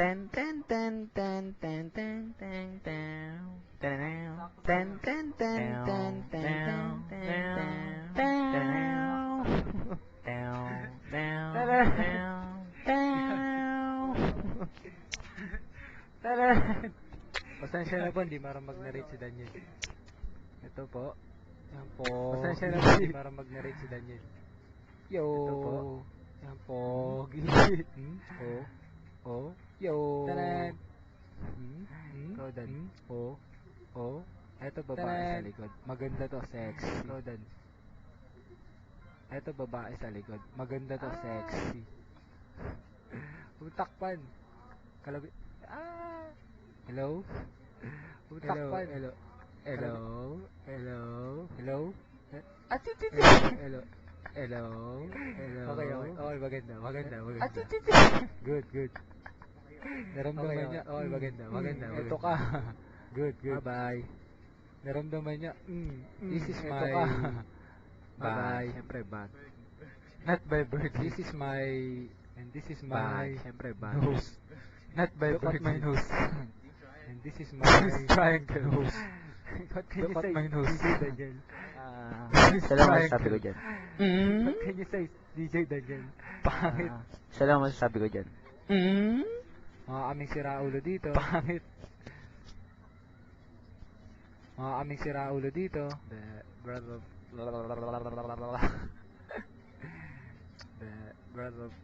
Ten ten ten ten ten ten ten ten ten ten ten ten ten ten ten! Pasensya na po, hindi marang mag-narrate si Daniel. Ito po. Yan po. Pasensya na po, hindi marang mag-narrate si Daniel. Yo! Ito po. Yan po. Hmm? Oh. Oh. Yo! Taran! Hmm? Hmm? Ikaw, Dan. Hmm? Oh. Oh. Ito babae sa likod. Maganda to, sexy. Ikaw, Dan. Ito babae sa likod. Maganda to, sexy. Utakpan. Kalabi. Ah! Hello? Utakpan. Hello. Hello. Hello. Hello. At Hello. Hello. Hello. Okay, okay. Okay, maganda. Maganda, maganda. At Good, good. Naramdaman Okay, niya. okay. Okay, maganda, Mm, maganda. mm, Ito ka. Good, good. Bye-bye. Naramdaman niya. Mm, This is my- ka. Bye. Bye. Siyempre, bad. Not by bird. This is my and this is my Bad. Siyempre, bad. nose. Not by Look at bird. my nose. and this is my triangle. nose. What can Look you at say? my nose. DJ Daniel. Ah, This siya lang masasabi ko dyan. Mm? What can you say? DJ Daniel. Pangit. Ah, siya lang masasabi ko dyan. Mm? Mga aming siraulo dito. Pangit. Mga aming siraulo dito. The brother the brother